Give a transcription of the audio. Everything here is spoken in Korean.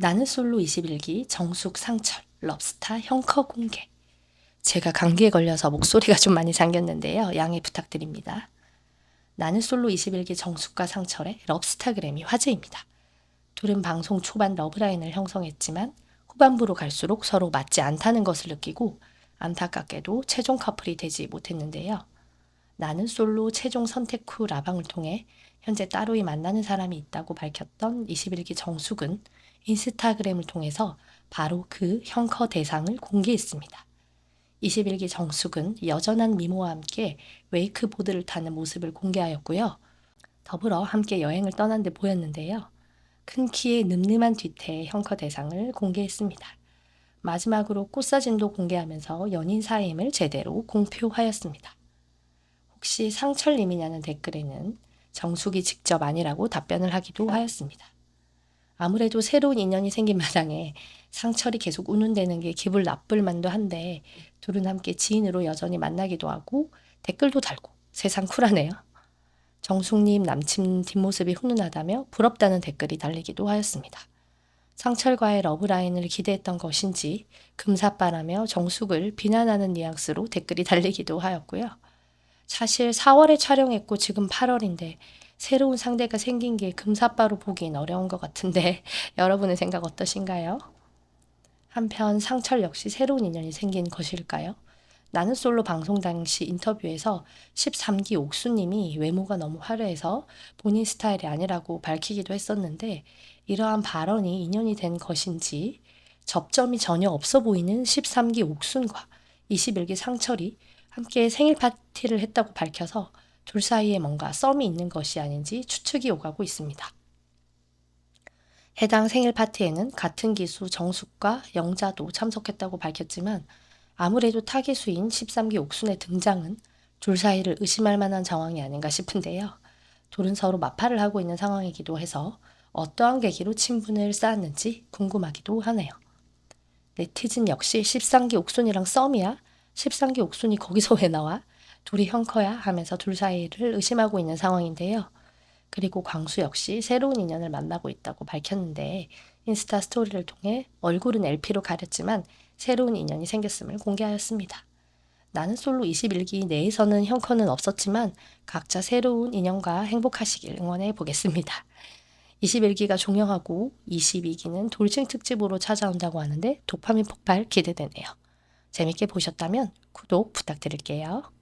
나는 솔로 21기 정숙 상철 럽스타 형커 공개. 제가 감기에 걸려서 목소리가 좀 많이 잠겼는데요. 양해 부탁드립니다. 나는 솔로 21기 정숙과 상철의 럽스타그램이 화제입니다. 둘은 방송 초반 러브라인을 형성했지만 후반부로 갈수록 서로 맞지 않다는 것을 느끼고 안타깝게도 최종 커플이 되지 못했는데요. 나는 솔로 최종 선택 후 라방을 통해 현재 따로이 만나는 사람이 있다고 밝혔던 21기 정숙은 인스타그램을 통해서 바로 그 형커 대상을 공개했습니다. 21기 정숙은 여전한 미모와 함께 웨이크보드를 타는 모습을 공개하였고요. 더불어 함께 여행을 떠난 데 보였는데요. 큰 키에 늠름한 뒤태의 형커 대상을 공개했습니다. 마지막으로 꽃사진도 공개하면서 연인 사임을 제대로 공표하였습니다. 혹시 상철님이냐는 댓글에는 정숙이 직접 아니라고 답변을 하기도 하였습니다. 아무래도 새로운 인연이 생긴 마당에 상철이 계속 우는대는 게 기분 나쁠 만도 한데 둘은 함께 지인으로 여전히 만나기도 하고 댓글도 달고 세상 쿨하네요. 정숙님 남친 뒷모습이 훈훈하다며 부럽다는 댓글이 달리기도 하였습니다. 상철과의 러브라인을 기대했던 것인지 금사빠라며 정숙을 비난하는 뉘앙스로 댓글이 달리기도 하였고요. 사실 4월에 촬영했고 지금 8월인데 새로운 상대가 생긴 게 금사빠로 보기엔 어려운 것 같은데 여러분의 생각 어떠신가요? 한편 상철 역시 새로운 인연이 생긴 것일까요? 나는 솔로 방송 당시 인터뷰에서 13기 옥수님이 외모가 너무 화려해서 본인 스타일이 아니라고 밝히기도 했었는데 이러한 발언이 인연이 된 것인지 접점이 전혀 없어 보이는 13기 옥순과 21기 상철이 함께 생일 파티를 했다고 밝혀서 둘 사이에 뭔가 썸이 있는 것이 아닌지 추측이 오가고 있습니다. 해당 생일 파티에는 같은 기수 정숙과 영자도 참석했다고 밝혔지만 아무래도 타기수인 13기 옥순의 등장은 둘 사이를 의심할 만한 상황이 아닌가 싶은데요. 둘은 서로 마팔을 하고 있는 상황이기도 해서 어떠한 계기로 친분을 쌓았는지 궁금하기도 하네요. 네티즌 역시 13기 옥순이랑 썸이야? 13기 옥순이 거기서 왜 나와? 둘이 형커야? 하면서 둘 사이를 의심하고 있는 상황인데요. 그리고 광수 역시 새로운 인연을 만나고 있다고 밝혔는데 인스타 스토리를 통해 얼굴은 LP로 가렸지만 새로운 인연이 생겼음을 공개하였습니다. 나는 솔로 21기 내에서는 형커는 없었지만 각자 새로운 인연과 행복하시길 응원해 보겠습니다. 21기가 종영하고 22기는 돌싱 특집으로 찾아온다고 하는데 도파민 폭발 기대되네요. 재밌게 보셨다면 구독 부탁드릴게요.